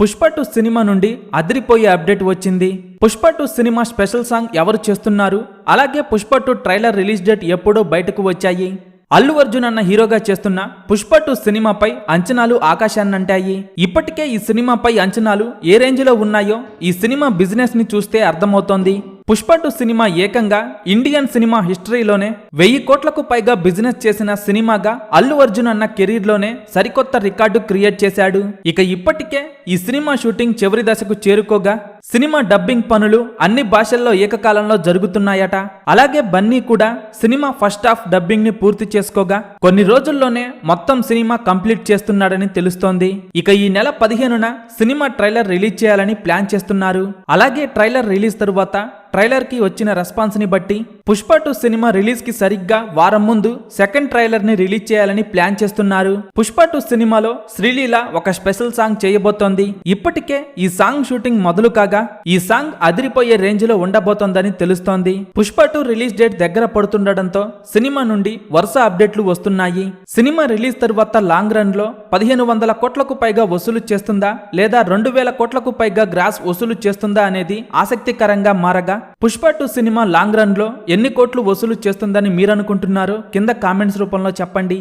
Pushpa two cinema నుండి అదిరిపోయే update వచ్చింది. Pushpa two cinema special song ఎవరు చేస్తున్నారు? అలాగే Pushpa two trailer release date ఎప్పుడో బయటకు వచ్చాయి. అల్లు అర్జున్ అన్న హీరోగా చేస్తున్న పుష్ప టూ సినిమాపై అంచనాలు ఆకాశాన్నంటాయి. ఇప్పటికే ఈ సినిమాపై అంచనాలు ఏ రేంజ్లో ఉన్నాయో ఈ సినిమా బిజినెస్ని చూస్తే అర్థమవుతోంది. పుష్ప టూ సినిమా ఏకంగా ఇండియన్ సినిమా హిస్టరీలోనే వెయ్యి కోట్లకు పైగా బిజినెస్ చేసిన సినిమాగా అల్లు అర్జున్ అన్న కెరీర్లోనే సరికొత్త రికార్డు క్రియేట్ చేశాడు. ఇక ఇప్పటికే ఈ సినిమా షూటింగ్ చివరి దశకు చేరుకోగా సినిమా డబ్బింగ్ పనులు అన్ని భాషల్లో ఏకకాలంలో జరుగుతున్నాయట. అలాగే బన్నీ కూడా సినిమా ఫస్ట్ హాఫ్ డబ్బింగ్ని పూర్తి చేసుకోగా కొన్ని రోజుల్లోనే మొత్తం సినిమా కంప్లీట్ చేస్తున్నాడని తెలుస్తోంది. ఇక ఈ నెల పదిహేనున సినిమా ట్రైలర్ రిలీజ్ చేయాలని ప్లాన్ చేస్తున్నారు. అలాగే ట్రైలర్ రిలీజ్ తరువాత ట్రైలర్కి వచ్చిన రెస్పాన్స్ని బట్టి పుష్ప టూ సినిమా రిలీజ్కి సరిగ్గా వారం ముందు సెకండ్ ట్రైలర్ని రిలీజ్ చేయాలని ప్లాన్ చేస్తున్నారు. పుష్ప టూ సినిమాలో శ్రీలీల ఒక స్పెషల్ సాంగ్ చేయబోతోంది. ఇప్పటికే ఈ సాంగ్ షూటింగ్ మొదలు కాగా ఈ సాంగ్ అదిరిపోయే రేంజ్లో ఉండబోతోందని తెలుస్తోంది. పుష్ప టూ రిలీజ్ డేట్ దగ్గర పడుతుండటంతో సినిమా నుండి వరుస అప్డేట్లు వస్తున్నాయి. సినిమా రిలీజ్ తరువాత లాంగ్ రన్లో పదిహేను వందల కోట్లకు పైగా వసూలు చేస్తుందా లేదా రెండు వేల కోట్లకు పైగా గ్రాస్ వసూలు చేస్తుందా అనేది ఆసక్తికరంగా మారగా పుష్ప టూ సినిమా లాంగ్ రన్లో ఎన్ని కోట్లు వసూలు చేస్తుందని మీరనుకుంటున్నారో? కింద కామెంట్స్ రూపంలో చెప్పండి.